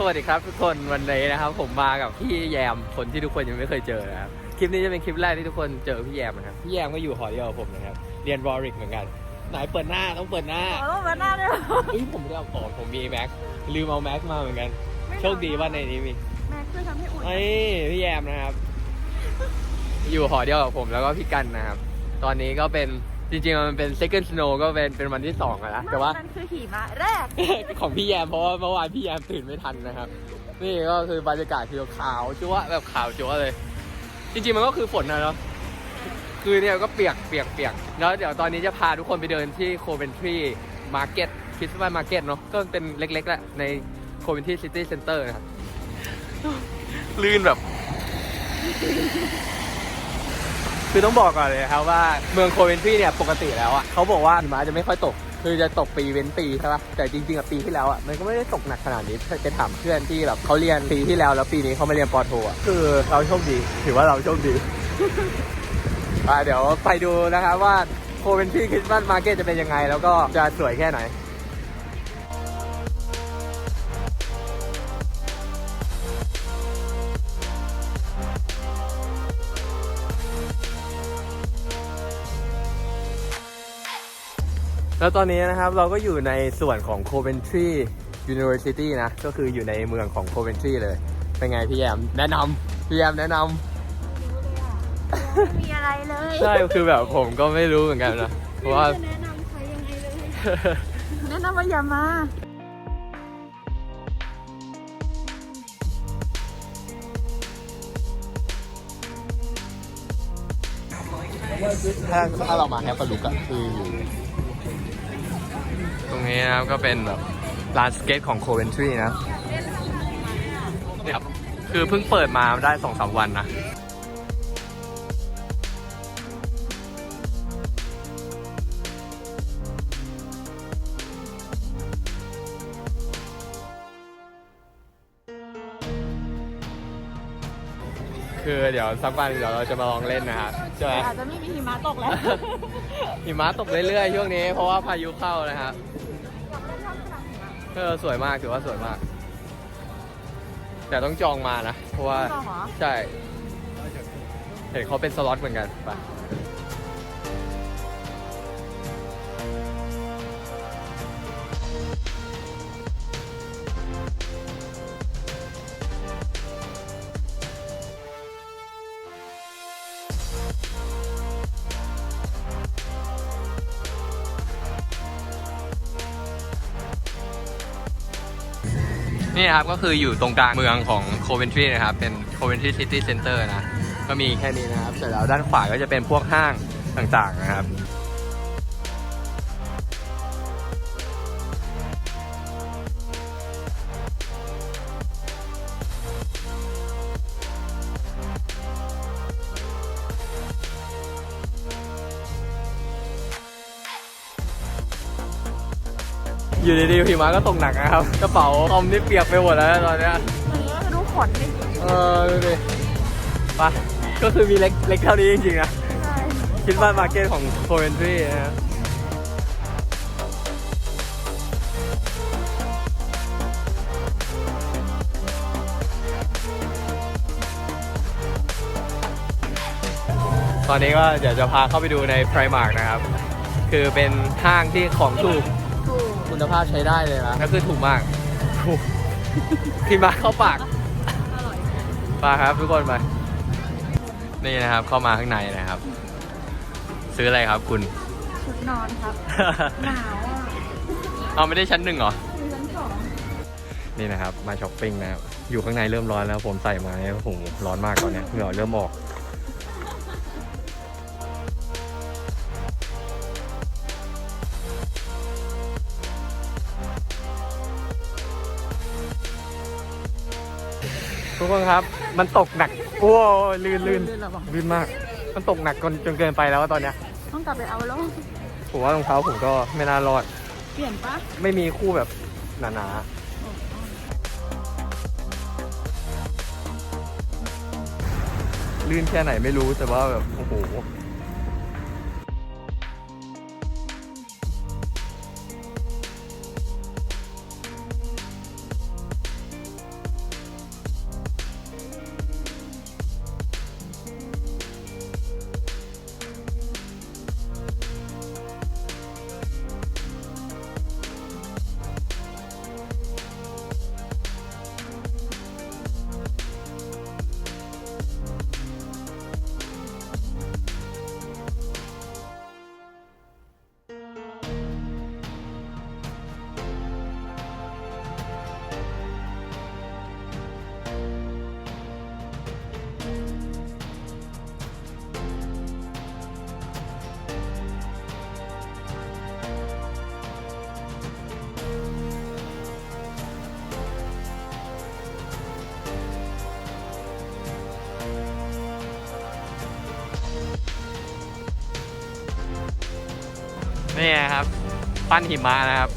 สวัสดีครับทุกคนวันนี้นะครับ ผมมากับพี่แยมคนที่ทุกคนยังไม่เคยเจอนะครับคลิปนี้จะเป็นคลิปแรกที่ทุกคนเจอพี่แยมนะครับพี่แยมก็อยู่หอเดียวกับผมนะครับเรียนรอริกเหมือนกันไหนเปิดหน้าต้องเปิดหน้าขอต้องมาหน้าด้วยเหรอเฮ้ยผมไม่ได้เอาของผมมีแม็กลืมเอาแม็กมาเหมือนกัน โชคดีว่าในนี้มีแม็กช่วยทำให้อุ่นไอ้พี่แยมนะครับ อยู่หอเดียวกับผมแล้วก็พี่กันนะครับ ตอนนี้ก็เป็น จริงๆ มันเป็น second snow ก็เป็นเป็นวันที่สองอะนะ แต่ว่านั่นคือหิมะแรก ของพี่แยมเพราะว่าเมื่อวานพี่แยมตื่นไม่ทันนะครับ นี่ก็คือบรรยากาศคือขาวจั๊วะแบบขาวจั๊วะเลย จริงๆ มันก็คือฝนนะเนาะ คือเนี่ยก็เปียกเปียกเปียก แล้วเดี๋ยวตอนนี้จะพาทุกคนไปเดินที่โคเวนทรีมาร์เก็ตคริสต์มาสมาร์เก็ตเนาะ ก็เป็นเล็กๆแหละในโคเวนทรีซิตี้เซ็นเตอร์นะครับ ลื่นแบบ คือต้องบอกก่อนเลยครับว่าเมืองโคเวนทรีเนี่ยปกติแล้วอะเขาบอกว่าหิมะจะไม่ค่อยตก คือจะตกปีเว้นปีใช่ปะแต่จริงๆอะปีที่แล้วอะมันก็ไม่ได้ตกหนักขนาดนี้ไปถามเพื่อนที่แบบเขาเรียนปีที่แล้วแล้วปีนี้เขามาเรียนปอโทอะคือเราโชคดีถือว่าเราโชคดีอะเดี๋ยวไปดูนะครับว่าโคเวนทรีคริสต์มาสมาร์เก็ตจะเป็นยังไง แล้วก็จะสวยแค่ไหน แล้วตอนนี้นะครับเราก็อยู่ในส่วนของ Coventry University นะ ก็คืออยู่ในเมืองของ Coventry เลย เป็นไงพี่แยมแนะนำพี่แยมแนะนำไม่มีอะไรเลยใช่คือแบบผมก็ไม่รู้เหมือนกันนะเพราะว่าไม่รู้จะแนะนำใครยังไงเลยแนะนำว่าอย่ามาถ้าถ้าเรามาแฮปปลุกอะคืออยู่ต รงนี้นะครับก็เป็นแบบร้านสเก็ตของ Coventry นะเนี่ยครับคือเพิ่งเปิดมาได้สองสามวันนะคือเดี๋ยวสักวันเดี๋ยวเราจะมาลองเล่นนะครับใช่ไหมอาจจะไม่มีหิมะตกแล้ว หิมะตกเรื่อยๆช่วงนี้เพราะว่าพายุเข้านะครับ เออสวยมากถือว่าสวยมาก แต่ต้องจองมานะ เพราะว่าจองเหรอ ใช่ เห็นเขาเป็นสล็อตเหมือนกันไป นี่ครับก็คืออยู่ตรงกลางเมืองของโคเวนทรีนะครับ เป็นโคเวนทรีซิตี้เซ็นเตอร์นะ ก็มีแค่นี้นะครับ เสร็จแล้วด้านขวาก็จะเป็นพวกห้างต่างๆนะครับ อยู่ดีๆหิมะก็ตกหนักนะครับ กระเป๋าคอมนี่เปียกไปหมดแล้วตอนเนี้ยมันก็จะดูขนดิเออดูดิไปก็คือมีเล็กเล็กเท่านี้จริงๆนะใช่คิดว่ามาร์เก็ตของโคเวนทรีนะฮะตอนนี้ก็เดี๋ยวจะพาเข้าไปดูใน Primark นะครับ คือเป็นห้างที่ของถูกถูก คุณภาพใช้ได้เลยนะก็คือถูกมากถูกที่มาเข้าปากอร่อยมาครับทุกคนไปนี่นะครับเข้ามาข้างในนะครับ ซื้ออะไรครับคุณ ชุดนอนครับ หนาวอะเอาไม่ได้ชั้นหนึ่งเหรอมีชั้นสองนี่นะครับ มาช้อปปิ้งนะครับอยู่ข้างในเริ่มร้อนแล้วผมใส่มาเนี่ยโอ้โหร้อนมากตอนเนี้ยเหงื่อเริ่มออก ทุกคนครับ มันตกหนักโอ้ยลื่นลื่นลื่นระวังลื่นมาก มันตกหนักจนจนเกินไปแล้วอะตอนเนี้ยต้องกลับไปเอาแล้วผมว่ารองเท้าผมก็ไม่น่ารอด เปลี่ยนปะไม่มีคู่แบบหนาๆลื่นแค่ไหนไม่รู้แต่ว่าแบบโอ้โห นี่ครับ ปั้นหิมะนะครับ